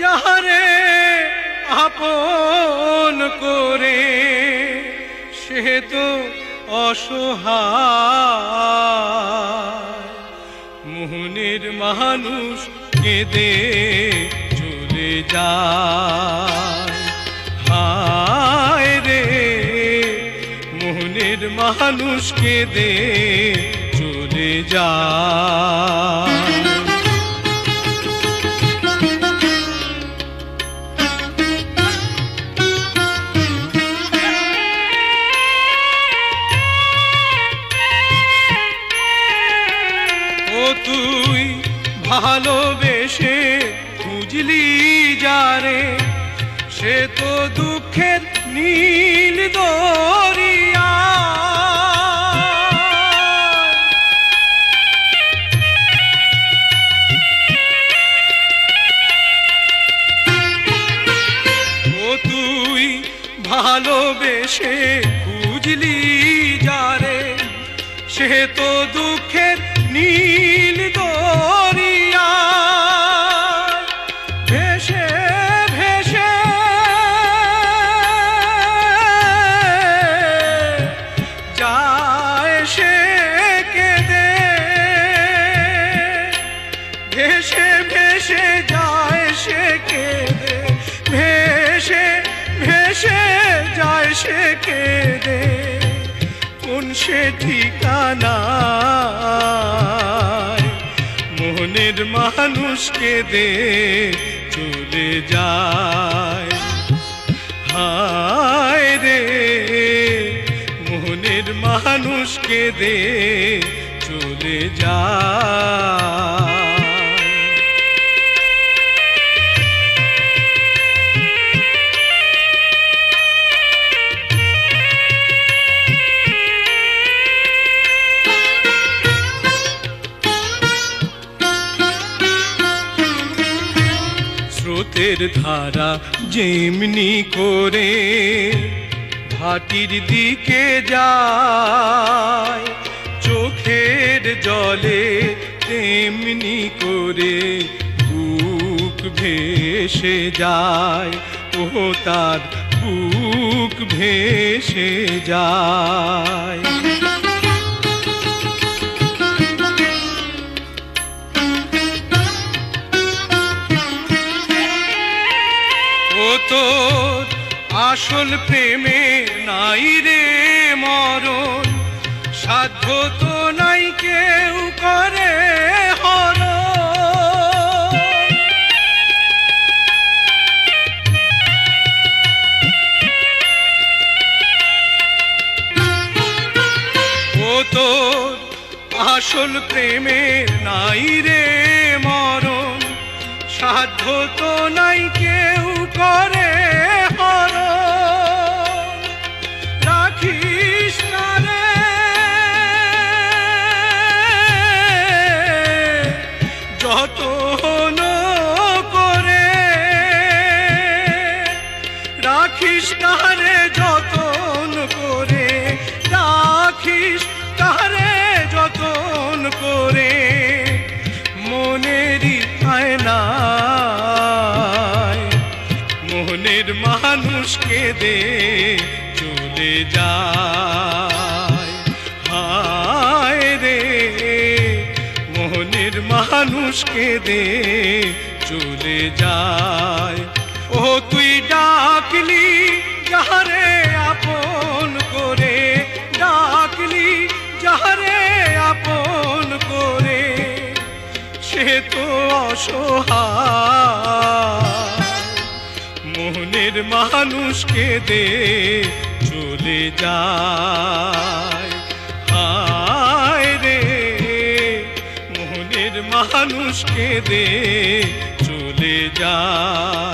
যাহারে আপন করে, সে তো অসহায়। মোহনের মানুষ কেঁদে চলে যায়। হায় রে, মোহনের মানুষ কেঁদে চলে যায়। ভালোবেসে খুঁজলি যারে, সে তো দুঃখের নীল দরিয়া। ও তুই ভালোবেসে খুঁজলি যারে, সে তো দুঃখের নীল সে কেঁদে, কোন সে ঠিকানা মনের মানুষকে দে চলে যায়। হায় রে, মোহনের মানুষকে দে চলে যায়। স্রোতের ধারা যেমনি করে ভাটির দিকে যায়, চোখের জলে তেমনি করে বুক ভেসে যায় ও তার বুক ভেসে যায়। তোর আসল প্রেমে নাই রে মরণ। সাধ্য তো নাই কেউ করে তোর আসল প্রেমে নাই রে মরণ। সাধ্য তো নাই কেউ করে হর। রাখিস রে। যত করে রাখিস তাহারে যতন মানুষকে দে, চলে যায়। হায় রে, মোহনের মানুষকে দে, চলে যায়। ও তুই ডাকলি যাহারে আপন করে, ডাকলি যাহারে আপন করে। সে তো অসহায়। মোহনের মানুষকে দে চলে যায়। রে মোহনের মানুষকে দে চলে যায়।